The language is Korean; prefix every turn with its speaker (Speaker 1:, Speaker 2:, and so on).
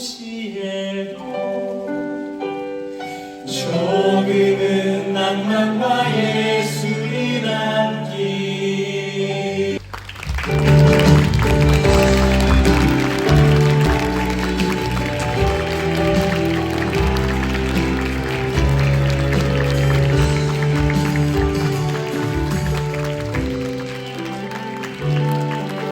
Speaker 1: 동시에도 조금은 낭만과의